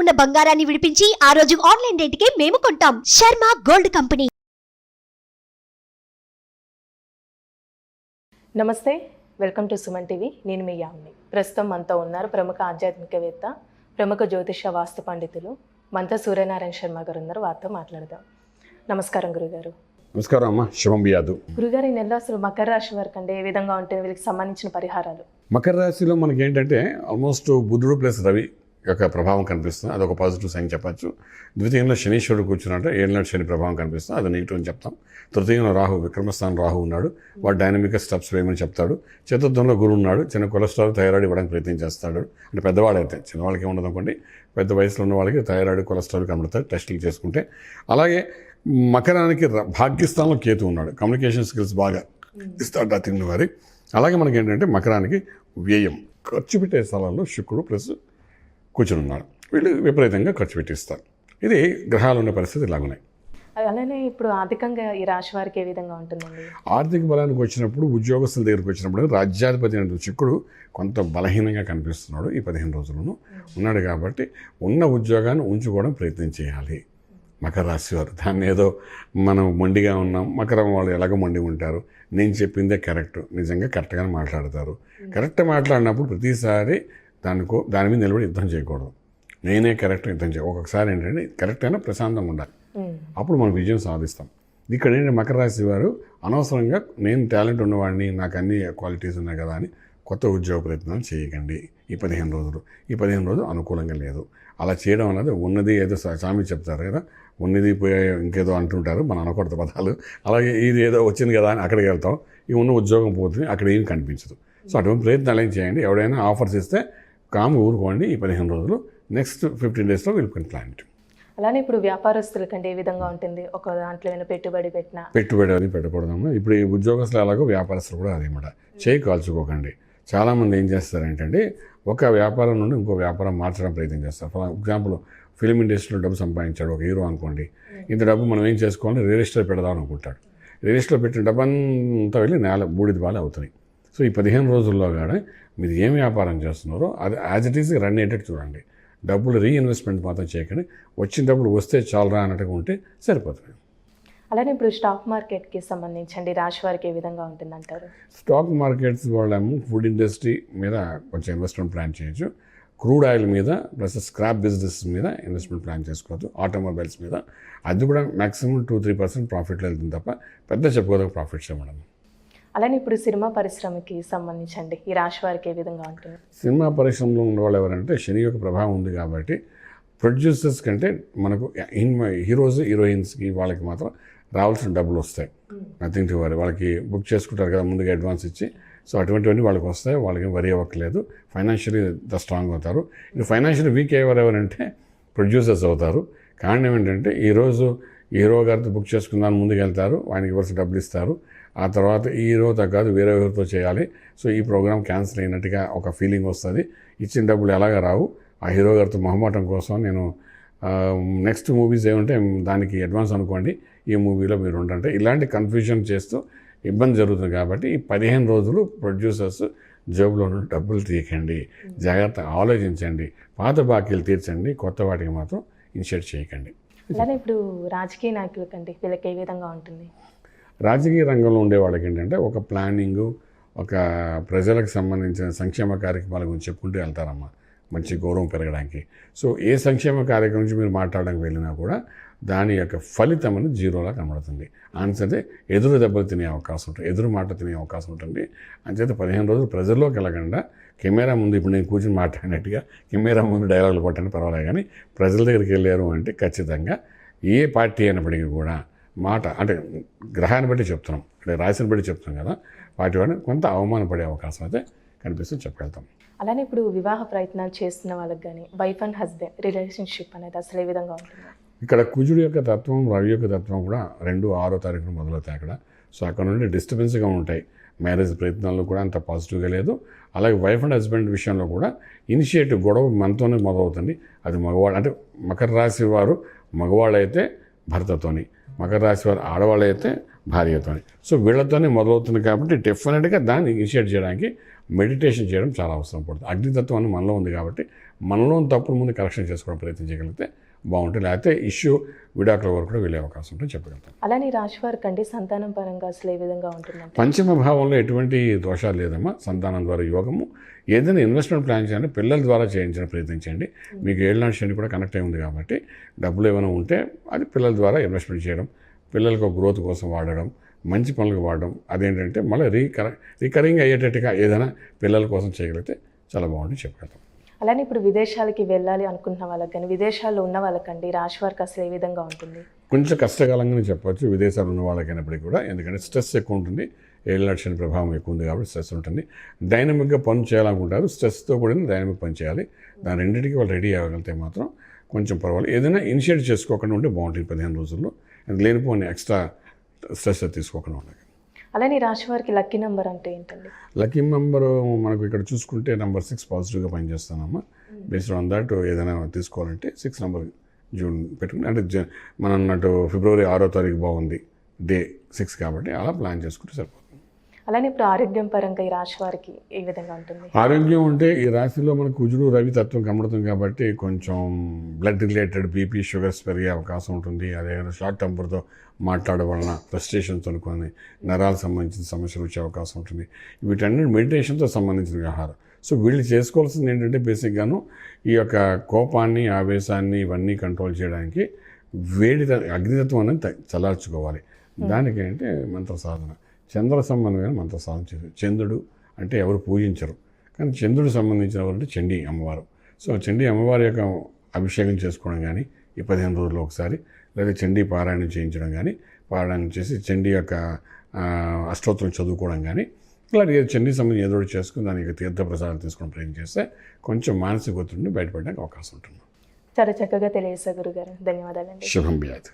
ఉన్న బంగారాన్ని విడిపించి ఆ రోజు ఆన్లైన్ రేటుకే మేము కొంటాం. Sharma gold company. నమస్తే వెల్కమ్ టు సుమన్ టీవీ. నేను మీ యామ్ని. ప్రస్తుతం మనతో ఉన్నారు ప్రముఖ ఆధ్యాత్మికవేత్త ప్రముఖ జ్యోతిష వాస్తు పండితులు మంత సూర్యనారాయణ శర్మ గారు ఉన్నారు. వారితో మాట్లాడదాం. నమస్కారం గురుగారు. నమస్కారం అమ్మ. శుభం యాదవ్ గురుగారు ఈ నెలలో అసలు మకర రాశి వారికి అంటే ఏ విధంగా ఉంటుంది వీళ్ళకి సంబంధించిన పరిహారాలు? మకర రాశిలో మనకి ఏంటంటే ఆల్మోస్ట్ బుధుడు ప్లస్ రవి యొక్క ప్రభావం కనిపిస్తుంది. అదొక పాజిటివ్ సైన్ చెప్పచ్చు. ద్వితీయంలో శనీశ్వరుడు కూర్చున్నట్టు ఏళ్ళనాడు శని ప్రభావం కనిపిస్తుంది. అది నెగిటివ్ అని చెప్తాం. తృతీయంలో రాహు విక్రమస్థానం రాహు ఉన్నాడు. వాడు డైనమిక్గా స్టెప్స్ వేయమని చెప్తాడు? చతుర్థంలో గురువు ఉన్నాడు. చిన్న కొలెస్ట్రాల్ థైరాయిడ్ ఇవ్వడానికి ప్రయత్నం చేస్తాడు. అంటే పెద్దవాడైతే చిన్నవాళ్ళకి ఉండదు అనుకోండి పెద్ద వయసులో ఉన్న వాళ్ళకి థైరాయిడ్ కొలెస్ట్రాల్ కనబడతాయి. టెస్టులు చేసుకుంటే. అలాగే మకరానికి భాగ్యస్థానంలో కేతు ఉన్నాడు. కమ్యూనికేషన్ స్కిల్స్ బాగా ఇస్తాడు ఆ వారి అలాగే మనకి ఏంటంటే మకరానికి వ్యయం. ఖర్చు పెట్టే స్థలాల్లో శుక్రుడు ప్లస్ కూర్చుని ఉన్నాడు వీళ్ళు విపరీతంగా ఖర్చు పెట్టిస్తారు. ఇది గ్రహాలు ఉన్న పరిస్థితి ఇలాగున్నాయి. అలానే ఇప్పుడు ఆర్థికంగా ఈ రాశి వారికి ఏ విధంగా ఉంటుందండి? ఆర్థిక బలానికి వచ్చినప్పుడు ఉద్యోగస్తుల దగ్గరికి వచ్చినప్పుడు రాజ్యాధిపతి అయిన శుక్రుడు కొంత బలహీనంగా కనిపిస్తున్నాడు ఈ పదిహేను రోజులను ఉన్నాడు కాబట్టి ఉన్న ఉద్యోగాన్ని ఉంచుకోవడం ప్రయత్నం చేయాలి. మకర రాశి వారు దాన్ని ఏదో మనం మొండిగా ఉన్నాం మకరం వాళ్ళు ఎలాగో మొండి ఉంటారు. నేను చెప్పిందే కరెక్ట్ నిజంగా కరెక్ట్గానే మాట్లాడతారు. కరెక్ట్ మాట్లాడినప్పుడు ప్రతిసారి దానికో దాని మీద నిలబడి యుద్ధం చేయకూడదు. నేనే కరెక్ట్ యుద్ధం చేయ ఒక్కొక్కసారి ఏంటంటే కరెక్ట్ అయినా ప్రశాంతంగా ఉండాలి. అప్పుడు మనం విజయం సాధిస్తాం. ఇక్కడ ఏంటంటే మకర రాశి వారు అనవసరంగా నేను టాలెంట్ ఉన్నవాడిని నాకు అన్ని క్వాలిటీస్ ఉన్నాయి కదా అని కొత్త ఉద్యోగ ప్రయత్నాలు చేయకండి. ఈ పదిహేను రోజులు. ఈ పదిహేను రోజులు అనుకూలంగా లేదు. అలా చేయడం అనేది ఉన్నది ఏదో స్వామి చెప్తారు కదా. ఉన్నది పోయే ఇంకేదో అంటుంటారు. మనం అనకూడదు పదాలు. అలాగే ఇది ఏదో వచ్చింది కదా అని అక్కడికి వెళ్తాం. ఈ ఉన్న ఉద్యోగం పోతుంది. అక్కడ ఏం కనిపించదు. సో అటువంటి ప్రయత్నాలు ఏం చేయండి. ఎవడైనా ఆఫర్స్ ఇస్తే కాము ఊరుకోండి ఈ పదిహేను రోజులు. నెక్స్ట్ ఫిఫ్టీన్ డేస్లో విల్ ఇట్ అలానే ఇప్పుడు వ్యాపారస్తులకంటే ఏ విధంగా ఉంటుంది? ఒక దాంట్లో ఏమైనా పెట్టుబడి పెట్టినా? పెట్టుబడి అది పెట్టకూడదమ్మా. ఇప్పుడు ఈ ఉద్యోగస్తులు ఎలాగో వ్యాపారస్తులు కూడా అదేమాట చేయి కాల్చుకోకండి. చాలామంది ఏం చేస్తారంటే ఒక వ్యాపారం నుండి ఇంకో వ్యాపారం మార్చడం ప్రయత్నం చేస్తారు. ఫర్ ఎగ్జాంపుల్ ఫిలిం ఇండస్ట్రీలో డబ్బు సంపాదించాడు ఒక హీరో అనుకోండి. ఇంత డబ్బు మనం ఏం చేసుకోవాలి? రియల్ ఎస్టేట్ పెడదాం అనుకుంటాడు. రియల్ ఎస్టేట్ పెట్టిన డబ్బు అంతా వెళ్ళి నేల బూడిద బాగా అవుతాయి సో ఈ పదిహేను రోజుల్లో కానీ మీరు ఏం వ్యాపారం చేస్తున్నారో అది యాజ్ ఇట్ ఈస్ రన్ అయ్యేటట్టు చూడండి. డబ్బులు రీఇన్వెస్ట్మెంట్ మాత్రం చేయకండి. వచ్చిన డబ్బులు వస్తే చాలరా అన్నట్టుగా ఉంటే సరిపోతుంది. అలానే ఇప్పుడు స్టాక్ మార్కెట్కి సంబంధించండి. రాశి వారికి ఏ విధంగా ఉంటుంది అంటారు స్టాక్ మార్కెట్స్ వాళ్ళేమో ఫుడ్ ఇండస్ట్రీ మీద కొంచెం ఇన్వెస్ట్మెంట్ ప్లాన్ చేయొచ్చు. క్రూడ్ ఆయిల్ మీద ప్లస్ స్క్రాప్ బిజినెస్ మీద ఇన్వెస్ట్మెంట్ ప్లాన్ చేసుకోవచ్చు. ఆటోమొబైల్స్ మీద. అది కూడా మాక్సిమం టూ త్రీ పర్సెంట్ ప్రాఫిట్లో వెళ్తుంది తప్ప పెద్ద చెప్పుకోదగ్గ ప్రాఫిట్స్ మేడం అలానే ఇప్పుడు సినిమా పరిశ్రమకి సంబంధించండి. ఈ రాశి వారికి ఏ విధంగా ఉంటుంది? సినిమా పరిశ్రమలో ఉన్న వాళ్ళు ఎవరంటే శని యొక్క ప్రభావం ఉంది కాబట్టి ప్రొడ్యూసర్స్ కంటే మనకు హీరోస్ హీరోయిన్స్కి వాళ్ళకి మాత్రం రావాల్సిన డబ్బులు వస్తాయి. నథింగ్ టు వరీ వాళ్ళకి బుక్ చేసుకుంటారు కదా ముందుగా అడ్వాన్స్ ఇచ్చి. సో అటువంటివన్నీ వాళ్ళకి వస్తాయి. వాళ్ళకి వరి అవ్వట్లేదు ఫైనాన్షియలీ ద స్ట్రాంగ్ అవుతారు. ఇది ఫైనాన్షియల్ వీక్ అయ్యేవారు ఎవరంటే ప్రొడ్యూసర్స్ అవుతారు. కారణం ఏంటంటే ఈరోజు హీరో గారితో బుక్ చేసుకుందాని ముందుకు వెళ్తారు ఆయనకి ఇవ్వాల్సిన డబ్బులు ఇస్తారు. ఆ తర్వాత ఈ హీరోతో కాదు వేరే ఎవరితో చేయాలి. సో ఈ ప్రోగ్రామ్ క్యాన్సిల్ అయినట్టుగా ఒక ఫీలింగ్ వస్తుంది. ఇచ్చిన డబ్బులు ఎలాగ రావు? ఆ హీరో గారితో మొహమాటం కోసం నేను నెక్స్ట్ మూవీస్ ఏమంటే దానికి అడ్వాన్స్ అనుకోండి. ఈ మూవీలో మీరు ఉండంటే ఇలాంటి కన్ఫ్యూజన్ చేస్తూ ఇబ్బంది జరుగుతుంది కాబట్టి ఈ పదిహేను రోజులు ప్రొడ్యూసర్స్ జేబులో ఉన్న డబ్బులు తీయకండి. జాగ్రత్తగా ఆలోచించండి. పాత బాకీలు తీర్చండి. కొత్త వాటికి మాత్రం ఇన్షర్ట్ చేయకండి. అలానే ఇప్పుడు రాజకీయ నాయకులకండి వీళ్ళకి ఏ విధంగా ఉంటుంది? రాజకీయ రంగంలో ఉండే వాళ్ళకి ఏంటంటే ఒక ప్లానింగు ఒక ప్రజలకు సంబంధించిన సంక్షేమ కార్యక్రమాల గురించి చెప్పుకుంటూ వెళ్తారమ్మా. మంచి గౌరవం పెరగడానికి. సో ఏ సంక్షేమ కార్యక్రమం నుంచి మీరు మాట్లాడడానికి వెళ్ళినా కూడా దాని యొక్క ఫలితం అనేది జీరోలా కనబడుతుంది. అంచేతే ఎదురు దెబ్బలు తినే అవకాశం ఉంటుంది ఎదురు మాట తినే అవకాశం ఉంటుంది. అంచేత పదిహేను రోజులు ప్రజల్లోకి వెళ్ళకుండా కెమెరా ముందు ఇప్పుడు నేను కూర్చొని మాట్లాడినట్టుగా కెమెరా ముందు డైలాగులు కొట్టని పర్వాలేదు కానీ ప్రజల దగ్గరికి వెళ్ళారు అంటే ఖచ్చితంగా ఏ పార్టీ అయినప్పటికీ కూడా మాట అంటే గ్రహాన్ని బట్టి చెప్తున్నాం. అంటే రాశిని బట్టి చెప్తున్నాం కదా. వాటి వల్ల కొంత అవమానపడే అవకాశం అయితే కనిపిస్తుంది. చెప్పగలుగుతాం. అలానే ఇప్పుడు వివాహ ప్రయత్నాలు చేస్తున్న వాళ్ళకి కానీ వైఫ్ అండ్ హస్బెండ్ రిలేషన్షిప్ అనేది అసలు ఏ విధంగా ఉంటుంది? ఇక్కడ కుజుడు యొక్క తత్వం రవి యొక్క తత్వం కూడా రెండు ఆరో తారీఖున మొదలవుతాయి అక్కడ. సో అక్కడ నుండి డిస్టర్బెన్స్గా ఉంటాయి. మ్యారేజ్ ప్రయత్నాల్లో కూడా అంత పాజిటివ్గా లేదు. అలాగే వైఫ్ అండ్ హస్బెండ్ విషయంలో కూడా ఇనిషియేటివ్ గొడవ మనతోనే మొదలవుతుంది. అది మగవాడు అంటే మకర రాశి వారు మగవాళ్ళైతే భర్తతోని మకర రాశి వారు ఆడవాళ్ళైతే భార్యతోని. సో వీళ్ళతోనే మొదలవుతుంది కాబట్టి డెఫినెట్గా దాన్ని ఇనిషియేట్ చేయడానికి మెడిటేషన్ చేయడం చాలా అవసరం పడుతుంది. అగ్నితత్వం అని మనలో ఉంది కాబట్టి మనలో తప్పుల ముందు కరెక్షన్ చేసుకోవడం ప్రయత్నించగలిగితే బాగుంటుంది. లేకపోతే ఇష్యూ విడాకుల వరకు కూడా వెళ్ళే అవకాశం ఉంటుంది చెప్పగలుగుతాం. అలానే రాశి వారికి అండి సంతానం పరంగా అసలు ఏ విధంగా ఉంటుందంటే? పంచమ భావంలో ఎటువంటి దోషాలు లేదమ్మా. సంతానం ద్వారా యోగము. ఏదైనా ఇన్వెస్ట్మెంట్ ప్లాన్ చేయాలంటే పిల్లల ద్వారా చేయించిన ప్రయత్నించండి. మీకు ఏళ్ళనాటి శని కూడా కనెక్ట్ అయి ఉంది కాబట్టి డబ్బులు ఏమైనా ఉంటే అది పిల్లల ద్వారా ఇన్వెస్ట్మెంట్ చేయడం పిల్లలకు గ్రోత్ కోసం వాడడం మంచి పనులకు వాడడం అదేంటంటే మళ్ళీ రీకర రికరింగ్ అయ్యేటట్టుగా ఏదైనా పిల్లల కోసం చేయగలిగితే చాలా బాగుంటుంది చెప్పగలుగుతాం. అలానే ఇప్పుడు విదేశాలకి వెళ్ళాలి అనుకుంటున్న వాళ్ళకి కానీ విదేశాల్లో ఉన్న వాళ్ళకండి రాశి వారికి అసలు ఏ విధంగా ఉంటుంది? కొంచెం కష్టకాలంగానే చెప్పవచ్చు విదేశాలు ఉన్న వాళ్ళకైనప్పటికీ కూడా ఎందుకంటే స్ట్రెస్ ఎక్కువ ఉంటుంది. ఏళ్ళ లక్షణ ప్రభావం ఎక్కువ ఉంది కాబట్టి స్ట్రెస్ ఉంటుంది. డైనమిక్గా పని చేయాలనుకుంటారు. స్ట్రెస్తో కూడిన డైనమిక్ పని చేయాలి. దాని రెండింటికి వాళ్ళు రెడీ అవ్వగలిగితే మాత్రం కొంచెం పర్వాలేదు. ఏదైనా ఇనిషియేట్ చేసుకోకుండా ఉంటే బాగుంటుంది. పదిహేను రోజుల్లో. లేనిపోని ఎక్స్ట్రా స్ట్రెస్ తీసుకోకుండా ఉండాలి. అలానే రాశి వారికి లక్కీ నెంబర్ అంటే ఏంటండి? లక్కీ నెంబరు మనకు ఇక్కడ చూసుకుంటే నెంబర్ సిక్స్ పాజిటివ్గా పనిచేస్తానమ్మా బేస్డ్ ఆన్ దాట్ ఏదైనా తీసుకోవాలంటే సిక్స్ నెంబర్ జూన్ పెట్టుకుని అంటే జ- మనం అన్నట్టు ఫిబ్రవరి ఆరో తారీఖు బాగుంది డే సిక్స్ కాబట్టి అలా ప్లాన్ చేసుకుంటే సరిపోతుంది. అలానే ఇప్పుడు ఆరోగ్యం పరంగా ఈ రాశి వారికి ఏ విధంగా ఉంటుంది? ఆరోగ్యం ఉంటే ఈ రాశిలో మనకు కుజుడు రవి తత్వం కనబడుతుంది కాబట్టి కొంచెం బ్లడ్ రిలేటెడ్ బీపీ షుగర్స్ పెరిగే అవకాశం ఉంటుంది. అదే షార్ట్ టెంపర్తో మాట్లాడడం వలన ఫ్రస్ట్రేషన్తో కొన్ని నరాలకు సంబంధించిన సమస్యలు వచ్చే అవకాశం ఉంటుంది. వీటన్ని మెడిటేషన్తో సంబంధించిన వ్యవహారం. సో వీళ్ళు చేసుకోవాల్సింది ఏంటంటే బేసిక్గాను ఈ యొక్క కోపాన్ని ఆవేశాన్ని ఇవన్నీ కంట్రోల్ చేయడానికి వేడి అగ్నితత్వం అనేది చల్లార్చుకోవాలి. దానికి ఏంటంటే మంత్ర సాధన. చంద్ర సంబంధమైన మంత్ర సాధన చేయాలి చంద్రుడు అంటే ఎవరు పూజించరు. కానీ చంద్రుడు సంబంధించిన వారు అంటే చండీ అమ్మవారు. సో చండీ అమ్మవారి యొక్క అభిషేకం చేసుకోవడం కానీ ఈ పదిహేను రోజుల్లో ఒకసారి లేదా చండీ పారాయణం చేయించడం కానీ పారాయణం చేసి చండీ యొక్క అష్టోత్తరం చదువుకోవడం కానీ ఇలా ఏ చండీ సంబంధించి ఏదో చేసుకుని దానికి తీర్థ ప్రసాదం తీసుకోవడం ప్రయత్నం చేస్తే కొంచెం మానసిక ఒత్తిడి నుండి బయటపడడానికి అవకాశం ఉంటుంది. చాలా చక్కగా తెలియజేశారు గురుగారు. ధన్యవాదాలండి. శుభం బియాత్